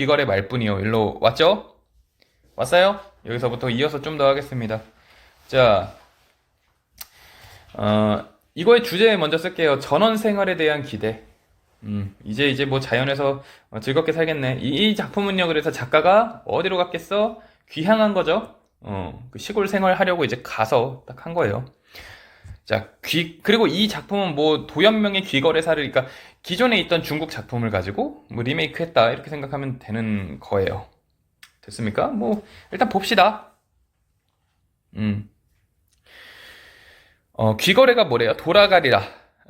귀걸의 말뿐이요. 일로 왔죠? 왔어요? 여기서부터 이어서 좀 더 하겠습니다. 자, 어, 이거의 주제 먼저 쓸게요. 전원 생활에 대한 기대. 음, 이제 이제 뭐 자연에서 어, 즐겁게 살겠네. 이, 이 작품은요, 그래서 작가가 어디로 갔겠어? 귀향한 거죠. 어, 그 시골 생활 하려고 이제 가서 딱 한 거예요. 자, 귀, 그리고 이 작품은 뭐 도연명의 귀거래사를, 그러니까 기존에 있던 중국 작품을 가지고 뭐 리메이크 했다. 이렇게 생각하면 되는 거예요. 됐습니까? 뭐, 일단 봅시다. 음. 어, 귀거래가 뭐래요? 돌아가리라.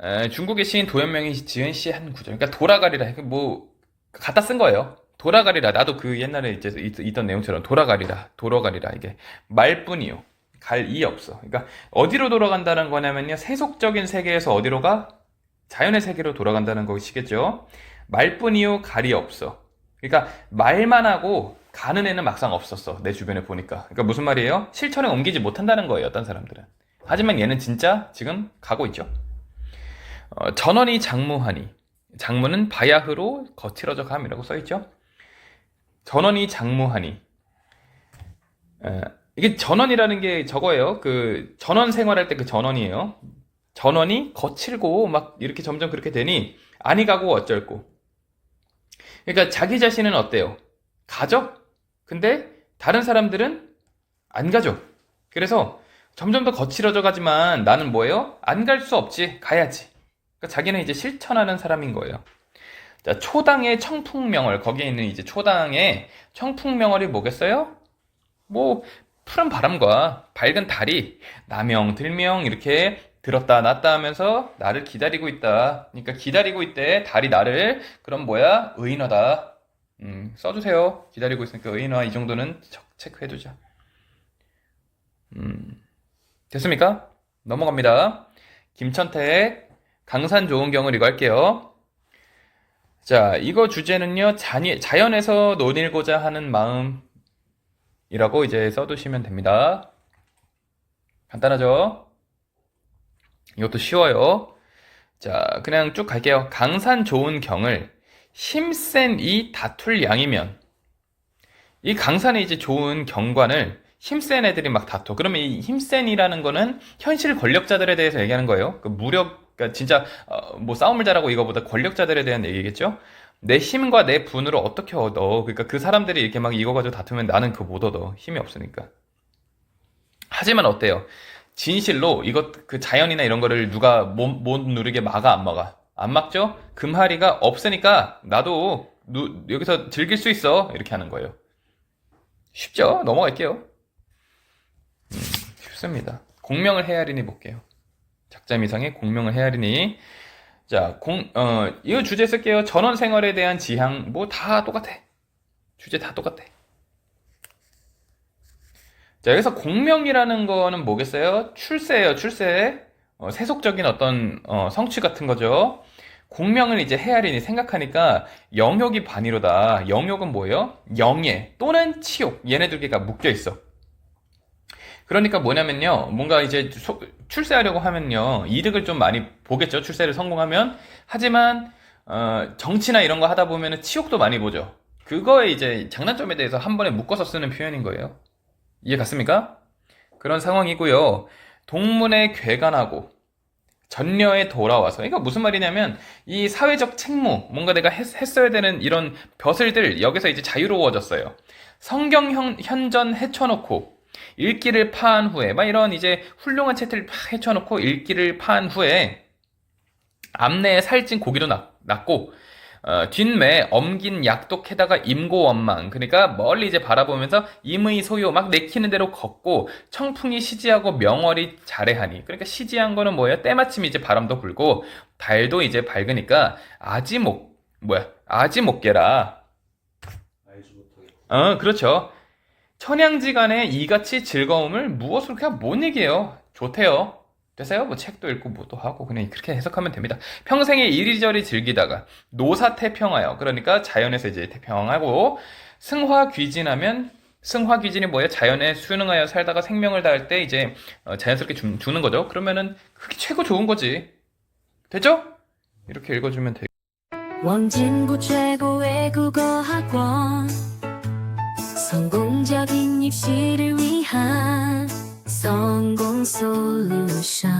에, 중국의 시인 도연명이 지은 시 한 구절. 그러니까 돌아가리라. 뭐, 갖다 쓴 거예요. 돌아가리라. 나도 그 옛날에 이제 있, 있던 내용처럼 돌아가리라. 돌아가리라. 이게 말뿐이요. 갈 이 없어. 그러니까 어디로 돌아간다는 거냐면요. 세속적인 세계에서 어디로 가? 자연의 세계로 돌아간다는 것이겠죠. 말뿐이요. 갈이 없어. 그러니까 말만 하고 가는 애는 막상 없었어. 내 주변에 보니까. 그러니까 무슨 말이에요? 실천에 옮기지 못한다는 거예요. 어떤 사람들은. 하지만 얘는 진짜 지금 가고 있죠. 어, 전원이 장무하니. 장무는 바야흐로 거칠어져 감이라고 써있죠. 전원이 장무하니. 에, 이게 전원이라는 게 저거예요. 그 전원 생활할 때 그 전원이에요. 전원이 거칠고 막 이렇게 점점 그렇게 되니 아니 가고 어쩔고. 그러니까 자기 자신은 어때요? 가죠? 근데 다른 사람들은 안 가죠. 그래서 점점 더 거칠어져 가지만 나는 뭐예요? 안 갈 수 없지. 가야지. 그러니까 자기는 이제 실천하는 사람인 거예요. 자, 초당의 청풍명월 거기에 있는 이제 초당의 청풍명월이 뭐겠어요? 뭐 푸른 바람과 밝은 달이 남영 들명 이렇게 들었다 놨다 하면서 나를 기다리고 있다. 그러니까 기다리고 있대. 달이 나를 그럼 뭐야? 의인화다. 음, 써주세요. 기다리고 있으니까 의인화 이 정도는 척 체크해두자. 음, 됐습니까? 넘어갑니다. 김천택 강산 좋은 경을 이거 할게요. 자, 이거 주제는요, 자연에서 논일고자 하는 마음 이라고 이제 써두시면 됩니다. 간단하죠? 이것도 쉬워요. 자, 그냥 쭉 갈게요. 강산 좋은 경을 힘센 이 다툴 양이면, 이 강산에 이제 좋은 경관을 힘센 애들이 막 다퉈. 그러면 이 힘센이라는 거는 현실 권력자들에 대해서 얘기하는 거예요. 그 무력, 그러니까 진짜 어, 뭐 싸움을 잘하고 이거보다 권력자들에 대한 얘기겠죠. 내 힘과 내 분으로 어떻게 얻어? 그러니까 그 사람들이 이렇게 막 이거 가지고 다투면 나는 그거 못 얻어. 힘이 없으니까. 하지만 어때요? 진실로 이것 그 자연이나 이런 거를 누가 못, 못 누르게 막아 안 막아? 안 막죠? 금하리가 없으니까 나도 누- 여기서 즐길 수 있어. 이렇게 하는 거예요. 쉽죠? 넘어갈게요. 음, 쉽습니다. 공명을 헤아리니 볼게요. 작자 미상의 공명을 헤아리니. 자, 공, 어, 이거 주제 쓸게요. 전원 생활에 대한 지향, 뭐 다 똑같아. 주제 다 똑같아. 자, 여기서 공명이라는 거는 뭐겠어요? 출세예요, 출세. 어, 세속적인 어떤 어, 성취 같은 거죠. 공명을 이제 헤아리니 생각하니까 영욕이 반이로다. 영욕은 뭐예요? 영예 또는 치욕. 얘네들 개가 묶여 있어. 그러니까 뭐냐면요. 뭔가 이제 소- 출세하려고 하면요. 이득을 좀 많이 보겠죠. 출세를 성공하면. 하지만 어, 정치나 이런 거 하다 보면은 치욕도 많이 보죠. 그거에 이제 장단점에 대해서 한 번에 묶어서 쓰는 표현인 거예요. 이해 갔습니까? 그런 상황이고요. 동문에 괴간하고 전녀에 돌아와서 그러니까 무슨 말이냐면 이 사회적 책무 뭔가 내가 했, 어야 되는 이런 벼슬들 여기서 이제 자유로워졌어요. 성경 현, 현전 헤쳐놓고 읽기를 파한 후에 막 이런 이제 훌륭한 책들을 팍 헤쳐놓고 읽기를 파한 후에 앞내에 살찐 고기도 낳, 낳고 어, 뒷매 엄긴 약독에다가 임고원망 그러니까 멀리 이제 바라보면서 임의 소요 막 내키는 대로 걷고 청풍이 시지하고 명월이 자래하니 그러니까 시지한 거는 뭐예요? 때마침 이제 바람도 불고 달도 이제 밝으니까 아지목 뭐야? 아지목계라. 알지 못하게 어 그렇죠 천양지간의 이같이 즐거움을 무엇으로 그냥 못 얘기해요 좋대요 됐어요? 뭐 책도 읽고 뭐도 하고 그냥 그렇게 해석하면 됩니다. 평생에 이리저리 즐기다가 노사 태평하여 그러니까 자연에서 이제 태평하고 승화 귀진하면 승화 귀진이 뭐예요? 자연에 순응하여 살다가 생명을 다할 때 이제 어, 자연스럽게 죽, 죽는 거죠. 그러면은 그게 최고 좋은 거지. 됐죠? 이렇게 읽어주면 돼. 원진구 최고의 국어학원 성공적인 입시를 위한 성공 솔루션